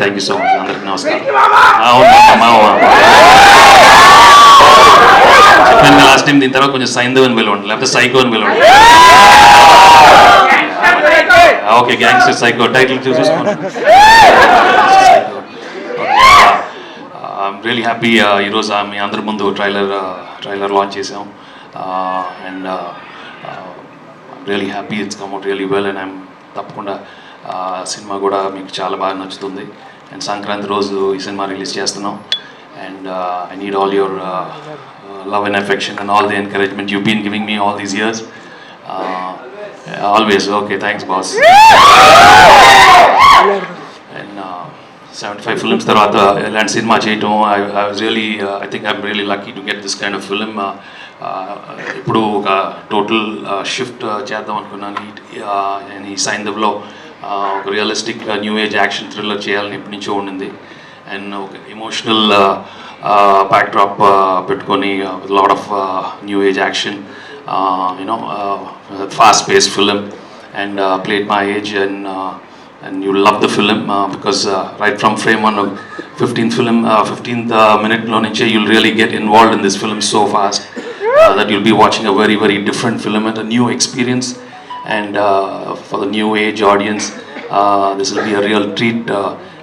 Thank you so much అందరికి నమస్కారం. చెప్పాను లాస్ట్ టైం దీని తర్వాత కొంచెం సైంధవ్ అని పిలవండి లేకపోతే సైకో అని పిలవండి. ఓకే గ్యాంగ్స్టర్ సైకో టైటిల్ చూసుకోండి. ఐమ్ రియలీ హ్యాపీ ఈరోజు మీ అందరి ముందు ట్రైలర్ ట్రైలర్ లాంచ్ చేసాం and really happy it's come out really well and I'm తప్పకుండా సినిమా కూడా మీకు చాలా బాగా నచ్చుతుంది. అండ్ సంక్రాంతి రోజు ఈ సినిమా రిలీజ్ చేస్తున్నాం. And I need all your love and affection and all the encouragement you been giving me all these years. Always okay thanks boss. Seventy five films తర్వాత ఇలాంటి సినిమా చేయటం I was really I think I'm really lucky to get this kind of film ఇప్పుడు ఒక total shift చేద్దాం అనుకున్నాను. నేను ఈ సైంధవ్లో ఒక realistic new age action thriller చేయాలని ఎప్పటి నుంచో ఉండింది. అండ్ ఒక ఎమోషనల్ బ్యాక్డ్రాప్ పెట్టుకొని lot of new age action you know fast pace film and played my age and and you love the film uh, because uh, right from frame on uh, 15th film uh, 15th uh, minute lo nunche you'll really get involved in this film so fast uh, that you'll be watching a very very different film and a new experience. And uh, for the new age audience this will be a real treat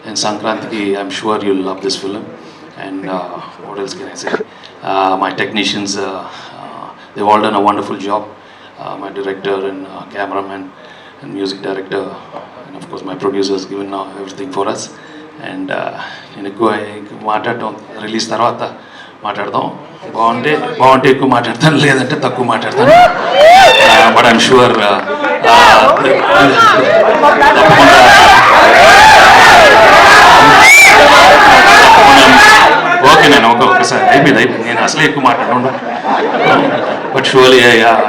and Sankranti I'm sure you'll love this film. And what else can I say? My technicians they've all done a wonderful job. My director and cameraman and music director and of course my producers given now everything for us and నేను ఎక్కువ ఎక్కువ మాట్లాడటం release తర్వాత మాట్లాడదాం బాగుంటే బాగుంటే ఎక్కువ మాట్లాడతాను లేదంటే తక్కువ మాట్లాడతాను బట్ ఐమ్ షూర్ ఓకే నేను ఒక ఒకసారి అయిపోయింది అయిపోయింది ఎక్కువ మాట్లాడను but surely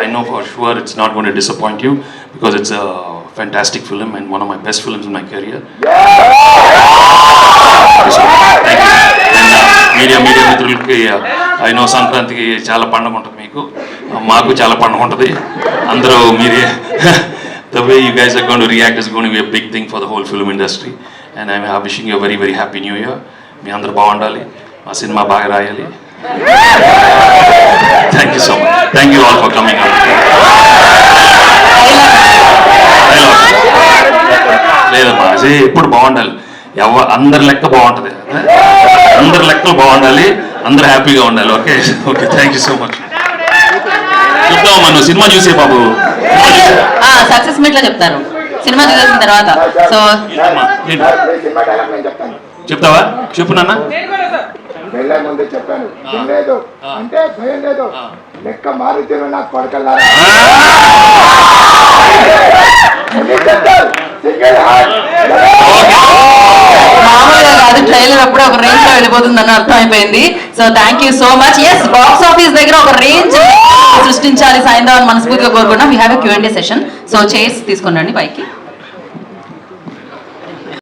I know for sure it's not gonna disappoint you because it's fantastic film and one of my best films my career media media మిత్రులకి ఐ నో సంక్రాంతికి చాలా పండుగ ఉంటుంది మీకు. మాకు చాలా పండుగ ఉంటుంది. అందరూ మీరే the way you guys are gonna react is gonna be big thing for the whole film industry and I wishing you very very happy new year మీ అందరూ బాగుండాలి. మా సినిమా బాగా రాయాలి. Thank you so much thank you all for coming లేదమ్మా అదే ఎప్పుడు బాగుండాలి. ఎవ అందరి లెక్క బాగుంటుంది. అందరి లెక్కలు బాగుండాలి. అందరు హ్యాపీగా ఉండాలి. Okay? Okay thank you so much చెప్తామమ్మా నువ్వు సినిమా చూసే బాబు. సక్సెస్ మీట్లో చెప్తారు. సినిమా చూసేసిన తర్వాత. సో చెప్తావా? చెప్పు నాన్న. వెళ్ళే ముందు చెప్పాను. లేదు. అంటే భయం లేదు. లెక్క మారుతున్న నాకు కాదు ట్రైలర్ అప్పుడే ఒక రేంజ్లో వెళ్ళిపోతుందని అర్థమైపోయింది. So thank you so much yes box office దగ్గర ఒక రేంజ్ సృష్టించాలి సాయంత్రం మనస్ఫూర్తిగా కోరుకున్నాం we have a Q and A session so chairs తీసుకుని రండి పైకి.